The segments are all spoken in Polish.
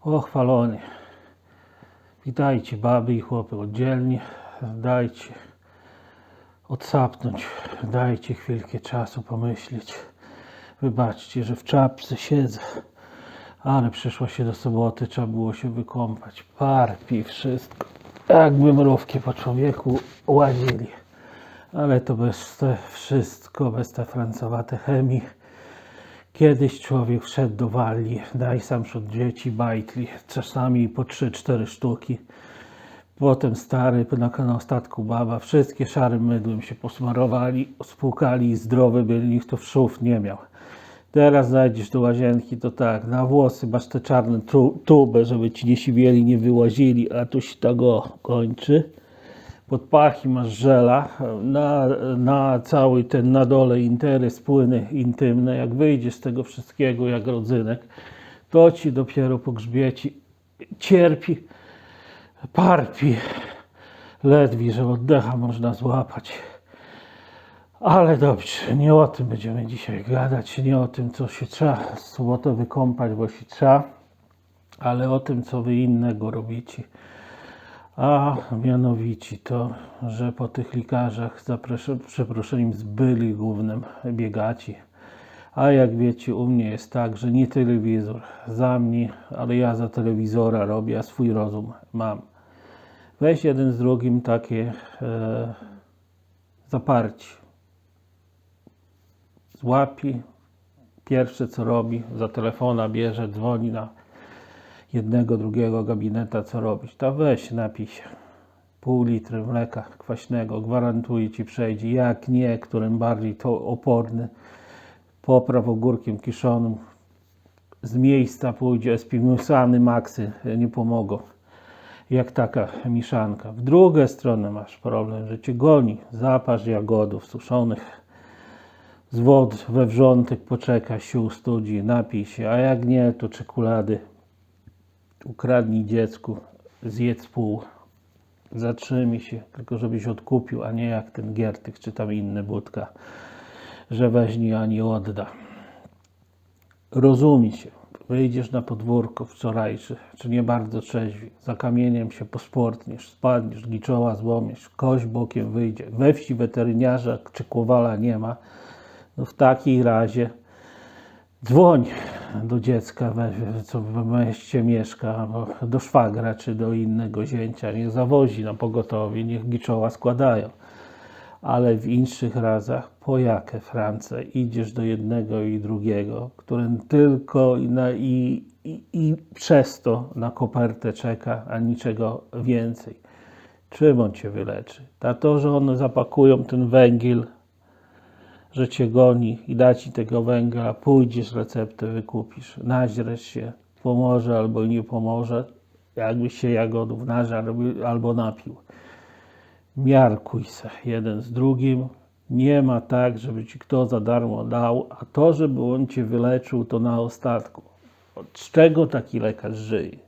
O chwalony. Witajcie baby i chłopy oddzielnie. Dajcie odsapnąć. Dajcie chwilkę czasu pomyśleć. Wybaczcie, że w czapce siedzę. Ale przyszło się do soboty, trzeba było się wykąpać. Parpi wszystko. Jakby mrówki po człowieku łazili. Ale to bez te wszystko, bez te francowate chemii. Kiedyś człowiek wszedł do walli, daj sam wśród dzieci bajtli, czasami po 3-4 sztuki. Potem stary na, ostatku baba, wszystkie szarym mydłem się posmarowali, spłukali i zdrowy byli, nikt to w szów nie miał. Teraz zajdziesz do łazienki, to tak, na włosy masz te czarne tu, żeby ci nie siwieli, nie wyłazili, a tu się tego kończy. Pod pachy masz żela, na, na cały ten na dole interes, płyny intymne. Jak wyjdziesz z tego wszystkiego jak rodzynek, to ci dopiero po grzbiecie cierpi, parpi, ledwie, że oddecha można złapać. Ale dobrze, nie o tym będziemy dzisiaj gadać, nie o tym, co się trzeba w sobotę wykąpać, bo się trzeba, ale o tym, co wy innego robicie. A mianowicie to, że po tych likarzach za przeproszeniem- przeproszeniem z byli głównym biegaci. A jak wiecie, u mnie jest tak, że nie telewizor za mnie, ale ja za telewizora robię, a swój rozum mam. Weź jeden z drugim takie e, zaparci. Złapi, pierwsze co robi, za telefona bierze, dzwoni na jednego, drugiego gabineta, co robić. To weź, napij się. Pół litry mleka kwaśnego, gwarantuję ci przejdzie. Jak nie, którym bardziej to oporny, popraw ogórkiem kiszonym. Z miejsca pójdzie espimusany maksy, nie pomogą. Jak taka miszanka. W drugą stronę masz problem, że cię goni. Zapasz jagodów suszonych z wod we wrzątek poczeka, sił studzi, napij się, a jak nie, to czekolady ukradnij dziecku, zjedz pół, zatrzymaj się, tylko żebyś odkupił, a nie jak ten Giertyk czy tam inny budka, że weźmie ani odda. Rozumie się, wyjdziesz na podwórko wczorajszy, czy nie bardzo trzeźwi, za kamieniem się posportniesz, spadniesz, giczoła złomiesz, kość bokiem wyjdzie, we wsi weteryniarza czy kowala nie ma, no w takiej razie dzwoń do dziecka, we- co w mieście mieszka, do szwagra czy do innego zięcia, niech zawozi na pogotowie, niech giczoła składają. Ale w inszych razach, po jakie France, idziesz do jednego i drugiego, którym tylko na, i, i, i przez to na kopertę czeka, a niczego więcej. Czym on cię wyleczy? A to, że one zapakują ten węgiel że cię goni i da ci tego węgla, pójdziesz, receptę wykupisz, naźresz się, pomoże albo nie pomoże, jakbyś się jagodów nażarł albo napił. Miarkuj se jeden z drugim. Nie ma tak, żeby ci kto za darmo dał, a to, żeby on cię wyleczył, to na ostatku. Z czego taki lekarz żyje?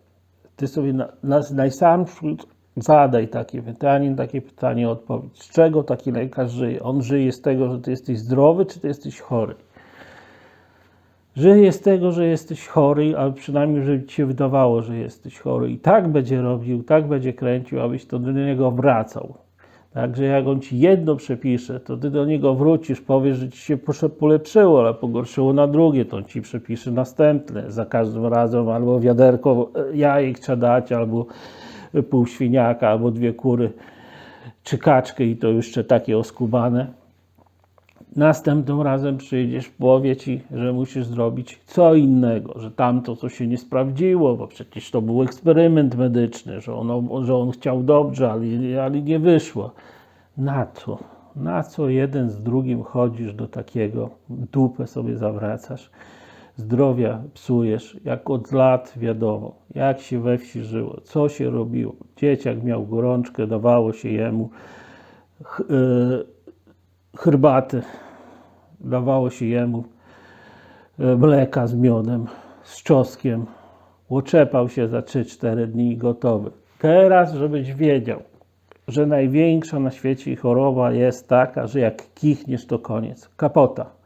Ty sobie na, na, najsam wśród zadaj takie pytanie, takie pytanie odpowiedź. Z czego taki lekarz żyje? On żyje z tego, że ty jesteś zdrowy, czy ty jesteś chory? Żyje z tego, że jesteś chory, ale przynajmniej, żeby ci się wydawało, że jesteś chory. I tak będzie robił, tak będzie kręcił, abyś to do niego wracał. Także jak on ci jedno przepisze, to ty do niego wrócisz, powiesz, że ci się polepszyło, ale pogorszyło na drugie, to on ci przepisze następne. Za każdym razem albo wiaderko e, jajek trzeba dać, albo pół świniaka, albo dwie kury, czy kaczkę i to jeszcze takie oskubane. Następnym razem przyjdziesz, powie ci, że musisz zrobić co innego, że tamto co się nie sprawdziło, bo przecież to był eksperyment medyczny, że, ono, że on chciał dobrze, ale, ale nie wyszło. Na co? Na co jeden z drugim chodzisz do takiego, dupę sobie zawracasz, zdrowia psujesz, jak od lat wiadomo, jak się we wsi żyło, co się robiło. Dzieciak miał gorączkę, dawało się jemu ch- y, herbaty, dawało się jemu e, mleka z miodem, z czosnkiem. Łoczepał się za 3-4 dni gotowy. Teraz, żebyś wiedział, że największa na świecie choroba jest taka, że jak kichniesz, to koniec. Kapota.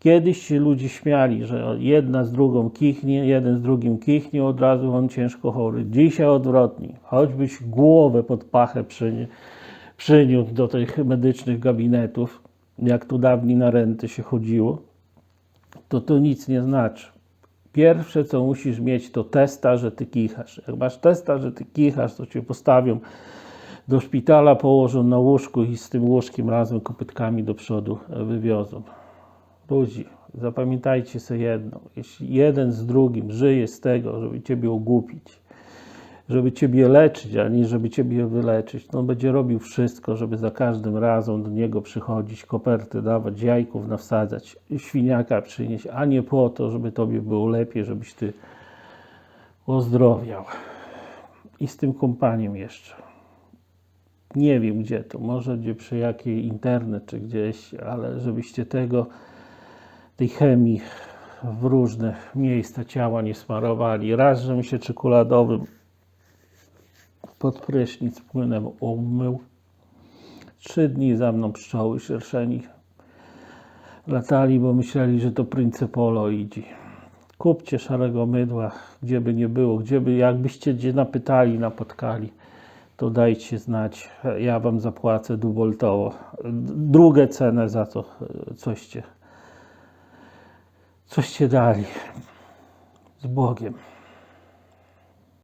Kiedyś się ludzie śmiali, że jedna z drugą kichnie, jeden z drugim kichnie, od razu on ciężko chory. Dzisiaj odwrotnie. Choćbyś głowę pod pachę przyni- przyniósł do tych medycznych gabinetów, jak tu dawniej na renty się chodziło, to to nic nie znaczy. Pierwsze, co musisz mieć, to testa, że ty kichasz. Jak masz testa, że ty kichasz, to cię postawią do szpitala, położą na łóżku i z tym łóżkiem razem kopytkami do przodu wywiozą. Ludzi, zapamiętajcie sobie jedno. Jeśli jeden z drugim żyje z tego, żeby ciebie ogłupić, żeby ciebie leczyć, a nie żeby ciebie wyleczyć, to on będzie robił wszystko, żeby za każdym razem do niego przychodzić, koperty dawać, jajków nawsadzać, świniaka przynieść, a nie po to, żeby tobie było lepiej, żebyś ty ozdrowiał. I z tym kompaniem jeszcze. Nie wiem gdzie to, może gdzie przy jakiej internet czy gdzieś, ale żebyście tego, tej chemii w różne miejsca ciała nie smarowali. Raz, że mi się czekoladowym pod prysznic płynem umył. Trzy dni za mną pszczoły szerszeni latali, bo myśleli, że to Princepolo idzie. Kupcie szarego mydła, gdzie by nie było, gdzie by, jakbyście gdzie napytali, napotkali, to dajcie znać. Ja wam zapłacę duboltowo. Drugą cenę za to, coście, coście dali. Z Bogiem.